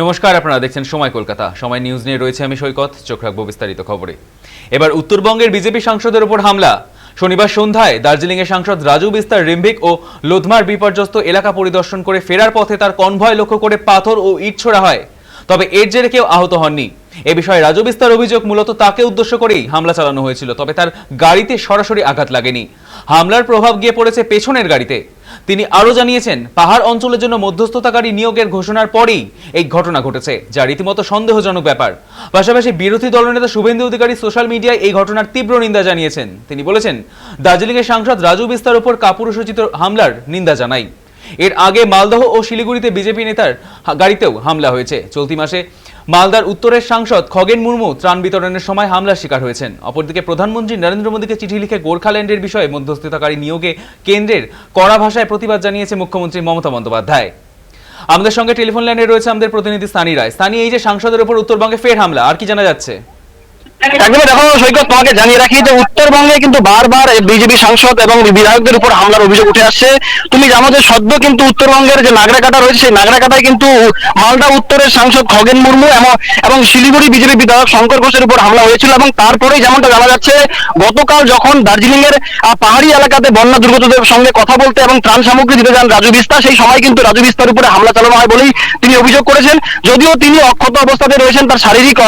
নমস্কার, আপনারা দেখছেন সময় কলকাতা। সময় নিউজ নিয়ে রয়েছে আমি সৈকত, চোখ রাখব বিস্তারিত খবরে। এবার উত্তরবঙ্গের বিজেপি সাংসদের উপর হামলা। শনিবার সন্ধ্যায় দার্জিলিংয়ের সাংসদ রাজু বিস্তার রিম্বিক ও লোধমার বিপর্যস্ত এলাকা পরিদর্শন করে ফেরার পথে তার কনভয় লক্ষ্য করে পাথর ও ইট ছোড়া হয়। তবে এর জেরে কেউ আহত হননি। এ বিষয়ে রাজু বিস্তার অভিযোগ মূলত তাকে উদ্দেশ্য করেই হামলা চালানো হয়েছিল, তবে তার গাড়িতে সরাসরি আঘাত লাগেনি। হামলার প্রভাব গিয়ে পড়েছে পেছনের গাড়িতে। তিনি আরও জানিয়েছেন, পাহাড় অঞ্চলের জন্য মধ্যস্থতাকারী নিয়োগের ঘোষণার পরেই এই ঘটনা ঘটেছে, যা রীতিমতো সন্দেহজনক ব্যাপার। পাশাপাশি বিরোধী দলনেতা শুভেন্দু অধিকারী সোশ্যাল মিডিয়ায় এই ঘটনার তীব্র নিন্দা জানিয়েছেন। তিনি বলেছেন, দার্জিলিংয়ের সাংসদ রাজু বিস্তার উপর কাপুরুষোচিত হামলার নিন্দা জানাই। এর আগে মালদহ ও শিলিগুড়িতে বিজেপি নেতার গাড়িতেও হামলা হয়েছে। চলতি মাসে মালদার উত্তরের সাংসদ খগেন মুর্মু ত্রাণ বিতরণের সময় হামলার শিকার হয়েছেন। অপরদিকে প্রধানমন্ত্রী নরেন্দ্র মোদীকে চিঠি লিখে গোর্খাল্যান্ডের বিষয়ে মধ্যস্থতাকারী নিয়োগে কেন্দ্রের কড়া ভাষায় প্রতিবাদ জানিয়েছে মুখ্যমন্ত্রী মমতা বন্দ্যোপাধ্যায়। আমাদের সঙ্গে টেলিফোন লাইনে রয়েছে আমাদের প্রতিনিধি স্থানী রায় স্থানী এই যে সাংসদের উপর উত্তরবঙ্গে ফের হামলা, আর কি জানা যাচ্ছে? একদমই দেখো, সৈকত, তোমাকে জানিয়ে রাখি যে উত্তরবঙ্গে কিন্তু বারবার বিজেপি সাংসদ এবং বিধায়কদের উপর হামলার অভিযোগ উঠে আসছে। তুমি জানো যে সদ্য কিন্তু উত্তরবঙ্গের যে নাগরাকাটা রয়েছে, সেই নাগরাকাটায় কিন্তু মালদা উত্তরের সাংসদ খগেন মুর্মু এবং শিলিগুড়ি বিজেপি বিধায়ক শঙ্কর ঘোষের উপর হামলা হয়েছিল এবং তারপরেই যেমনটা জানা যাচ্ছে, গতকাল যখন দার্জিলিং এর পাহাড়ি এলাকাতে বন্যা দুর্গতদের সঙ্গে কথা বলতে এবং ত্রাণ সামগ্রী দিতে যান রাজু বিস্তা, সেই সময় কিন্তু রাজু বিস্তার উপরে হামলা চালানো হয় বলেই তিনি অভিযোগ করেছেন। যদিও তিনি অক্ষত অবস্থাতে রয়েছেন, তার শারীরিক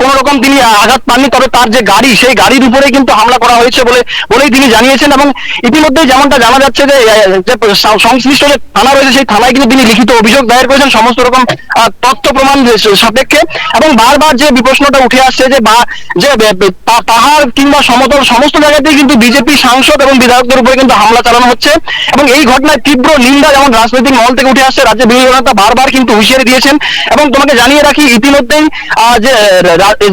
কোন রকম তিনি আঘাত পাননি। তবে তার যে গাড়ি, সেই গাড়ির উপরে কিন্তু হামলা করা হয়েছে বলে, বলেই তিনি জানিয়েছেন এবং ইতিমধ্যে যেমনটা জানা যাচ্ছে যে সংশ্লিষ্ট যে থানা রয়েছে, সেই থানায় কিন্তু তিনি লিখিত অভিযোগ দায়ের করেছেন সমস্ত রকম তথ্য প্রমাণ সাপেক্ষে এবং বারবার যে বিপ্রশ্নটা উঠে আসছে যে, বা, যে পাহাড় কিংবা সমতল সমস্ত জায়গাতেই কিন্তু বিজেপি সাংসদ এবং বিধায়কদের উপরে কিন্তু হামলা চালানো হচ্ছে এবং এই ঘটনায় তীব্র নিন্দা যেমন রাজনৈতিক মহল থেকে উঠে আসছে, রাজ্যের বিরোধী দলনেতা বারবার কিন্তু হুঁশিয়ারি দিয়েছেন এবং তোমাকে জানিয়ে রাখি, ইতিমধ্যেই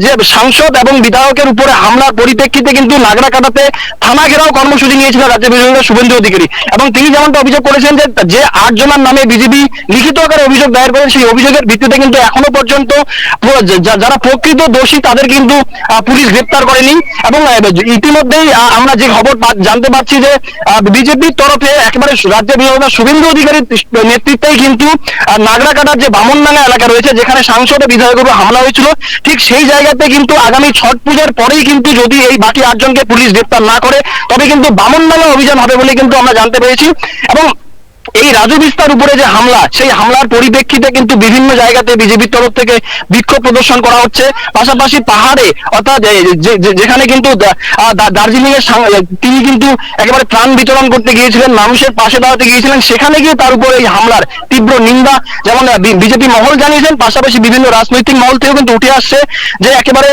যে সাংসদ এবং বিধায়কের উপরে হামলার পরিপ্রেক্ষিতে কিন্তু নাগরা কাটাতে থানা ঘেরাও কর্মসূচি নিয়েছিলেন রাজ্যের বিরোধী দলের শুভেন্দু অধিকারী। এবং তিনি যেমনটা অভিযোগ করেছেন যে যে আট জনের নামে বিজেপি লিখিত আকারে অভিযোগ দায়ের করেন সেই অভিযোগের ভিত্তিতে কিন্তু এখনও পর্যন্ত যারা প্রকৃত দোষী তাদের কিন্তু পুলিশ গ্রেপ্তার করেনি। এবং ইতিমধ্যেই আমরা যে খবর জানতে পারছি যে বিজেপির তরফে একেবারে রাজ্য বিরোধী শুভেন্দু অধিকারীর নেতৃত্বেই কিন্তু নাগরাকাটার যে বামনডাঙ্গা এলাকা রয়েছে, যেখানে সাংসদ বিধায়কের উপর হামলা হয়েছিল, ঠিক সেই জায়গাতে কিন্তু আগামী ছট পুজোর পরেই কিন্তু যদি এই বাকি আটজনকে পুলিশ গ্রেপ্তার না করে, তবে কিন্তু বামনডাঙ্গা অভিযান হবে বলে কিন্তু আমরা জানতে পেরেছি। এবং এই রাজু বিস্তার উপরে যে হামলা, সেই হামলার পরিপ্রেক্ষিতে কিন্তু বিভিন্ন জায়গাতে বিজেপির তরফ থেকে বিক্ষোভ প্রদর্শন করা হচ্ছে। পাশাপাশি পাহাড়ে, অর্থাৎ যেখানে কিন্তু দার্জিলিং এর তিনি কিন্তু একেবারে প্রাণ বিতরণ করতে গিয়েছিলেন, মানুষের পাশে দাঁড়াতে গিয়েছিলেন। সেখানে গিয়ে তার উপর এই হামলার তীব্র নিন্দা, যেমন বিজেপি মহল জানিয়েছেন, পাশাপাশি বিভিন্ন রাজনৈতিক মহল থেকেও কিন্তু উঠে আসছে যে একেবারে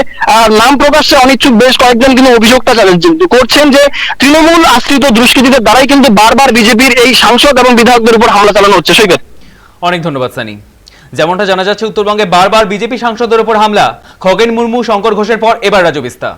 নাম প্রকাশ্যে অনিচ্ছুক বেশ কয়েকজন কিন্তু অভিযোগটা করছেন যে তৃণমূল আশ্রিত দুষ্কৃতীদের দ্বারাই কিন্তু বারবার বিজেপির এই সাংসদ এবং বিধায়কদের উপর হামলা চালানো হচ্ছে। সৈকত। অনেক ধন্যবাদ, সানি। যেমনটা জানা যাচ্ছে, উত্তরবঙ্গে বারবার বিজেপি সাংসদের উপর হামলা। খগেন মুর্মু, শঙ্কর ঘোষের পর এবার রাজু বিস্তা